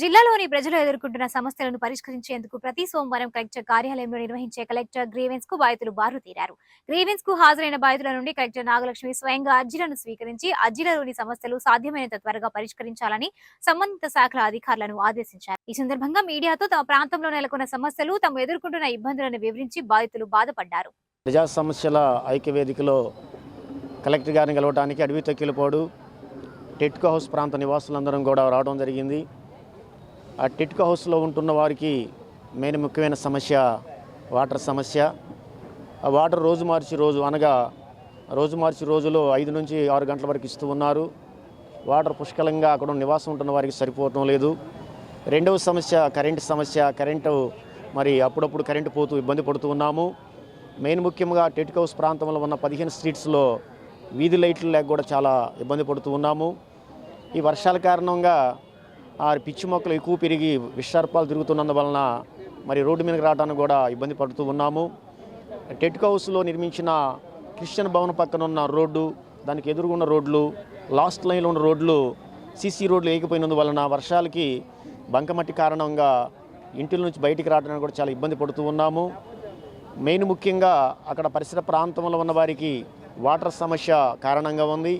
జిల్లాలోని ప్రజలు ఎదుర్కొంటున్న సమస్యలను పరిష్కరించేందుకు ప్రతి సోమవారం కలెక్టర్ కార్యాలయంలో నిర్వహించే కలెక్టర్ గ్రీవెన్స్కు బాధితులు బారు తీరారు. గ్రీవెన్స్కు హాజరైన బాధితుల నుండి కలెక్టర్ నాగలక్ష్మి స్వయంగా అర్జీలను స్వీకరించి అర్జీలలోని సమస్యలు సాధ్యమైనంత త్వరగా పరిష్కరించాలని సంబంధిత శాఖల అధికారులను ఆదేశించారు. ఈ సందర్భంగా మీడియాతో తమ ప్రాంతంలో నెలకొన్న సమస్యలు తాము ఎదుర్కొంటున్న ఇబ్బందులను వివరించి బాధితులు బాధపడ్డారు. ప్రజా సమస్యల ఐక్యవేదికలో కలెక్టర్ గారిని కలవడానికి అడవి తొక్కిలపోడు టెట్కో హౌస్ ప్రాంత నివాసులందరం కూడా రావడం జరిగింది. ఆ టెట్కో హౌస్లో ఉంటున్న వారికి మెయిన్ ముఖ్యమైన సమస్య వాటర్ సమస్య. ఆ వాటర్ రోజు మార్చి రోజు అనగా రోజు మార్చి రోజులో ఐదు నుంచి ఆరు గంటల వరకు ఇస్తూ ఉన్నారు. వాటర్ పుష్కలంగా అక్కడ నివాసం ఉంటున్న వారికి సరిపోవటం లేదు. రెండవ సమస్య కరెంటు సమస్య. కరెంటు మరి అప్పుడప్పుడు కరెంటు పోతూ ఇబ్బంది పడుతూ ఉన్నాము. మెయిన్ ముఖ్యంగా టెట్ హౌస్ ప్రాంతంలో ఉన్న పదిహేను స్ట్రీట్స్లో వీధి లైట్లు లేక కూడా చాలా ఇబ్బంది పడుతూ ఉన్నాము. ఈ వర్షాల కారణంగా ఆ పిచ్చి మొక్కలు ఎక్కువ పెరిగి విషసర్పాలు తిరుగుతున్నందువలన మరి రోడ్డు మీదకి రావడానికి కూడా ఇబ్బంది పడుతూ ఉన్నాము. టెట్ హౌస్లో నిర్మించిన క్రిస్టియన్ భవన్ పక్కన ఉన్న రోడ్డు దానికి ఎదురుగున్న రోడ్లు లాస్ట్ లైన్లో ఉన్న రోడ్లు సీసీ రోడ్లు వేయకపోయినందువలన వర్షాలకి బంకమట్టి కారణంగా ఇంటి నుంచి బయటికి రావడానికి కూడా చాలా ఇబ్బంది పడుతూ ఉన్నాము. మెయిన్ ముఖ్యంగా అక్కడ పరిసర ప్రాంతంలో ఉన్న వారికి వాటర్ సమస్య కారణంగా ఉంది.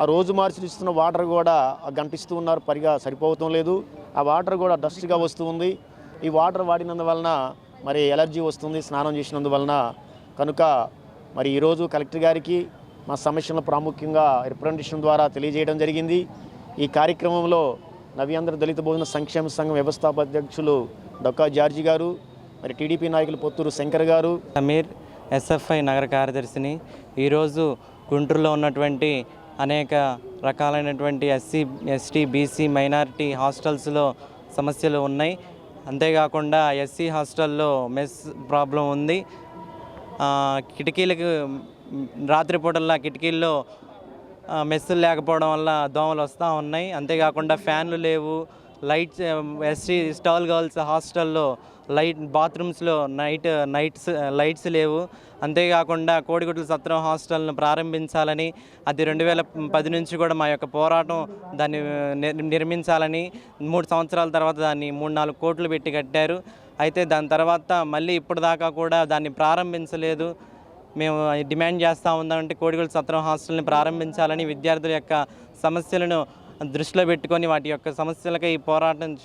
ఆ రోజు మార్చి ఇస్తున్న వాటర్ కూడా గంటిస్తూ ఉన్నారు పరిగా సరిపోవటం లేదు. ఆ వాటర్ కూడా డస్ట్గా వస్తూ ఉంది. ఈ వాటర్ వాడినందువలన మరి ఎలర్జీ వస్తుంది స్నానం చేసినందువలన కనుక మరి ఈరోజు కలెక్టర్ గారికి మా సమస్యలను ప్రాముఖ్యంగా రిప్రజెంటేషన్ ద్వారా తెలియజేయడం జరిగింది. ఈ కార్యక్రమంలో నవ్యాంధ్ర దళిత భోజన సంక్షేమ సంఘం వ్యవస్థాపధ్యక్షులు డొక్కా జార్జి గారు మరి టీడీపీ నాయకులు పొత్తూరు శంకర్ గారు. సమీర్ ఎస్ఎఫ్ఐ నగర కార్యదర్శిని. ఈరోజు గుంటూరులో ఉన్నటువంటి అనేక రకాలైనటువంటి ఎస్సీ ఎస్టీ బీసీ మైనారిటీ హాస్టల్స్లో సమస్యలు ఉన్నాయి. అంతేకాకుండా ఎస్సీ హాస్టల్లో మెస్ ప్రాబ్లం ఉంది. కిటికీలకు మ్, రాత్రిపూటల్లా కిటికీల్లో మెస్సులు లేకపోవడం వల్ల దోమలు వస్తూ ఉన్నాయి. అంతేకాకుండా ఫ్యాన్లు లేవు. లైట్స్ ఎస్టీ స్టాల్ గర్ల్స్ హాస్టల్లో లైట్ బాత్రూమ్స్లో నైట్ నైట్స్ లైట్స్ లేవు. అంతేకాకుండా కోడిగుడ్ల సత్రం హాస్టల్ను ప్రారంభించాలని అది రెండు వేల పది నుంచి కూడా మా యొక్క పోరాటం దాన్ని నిర్- నిర్మించాలని మూడు సంవత్సరాల తర్వాత దాన్ని మూడు నాలుగు కోట్లు పెట్టి కట్టారు. అయితే దాని తర్వాత మళ్ళీ ఇప్పటిదాకా కూడా దాన్ని ప్రారంభించలేదు. మేము డిమాండ్ చేస్తూ ఉందామంటే కోడిగోలు సత్రం హాస్టల్ని ప్రారంభించాలని విద్యార్థుల యొక్క సమస్యలను దృష్టిలో పెట్టుకొని వాటి యొక్క సమస్యలకై పోరాటం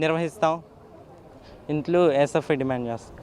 నిర్వహిస్తాం. ఇంట్లో ఎస్ఎఫ్ఐ డిమాండ్ చేస్తాం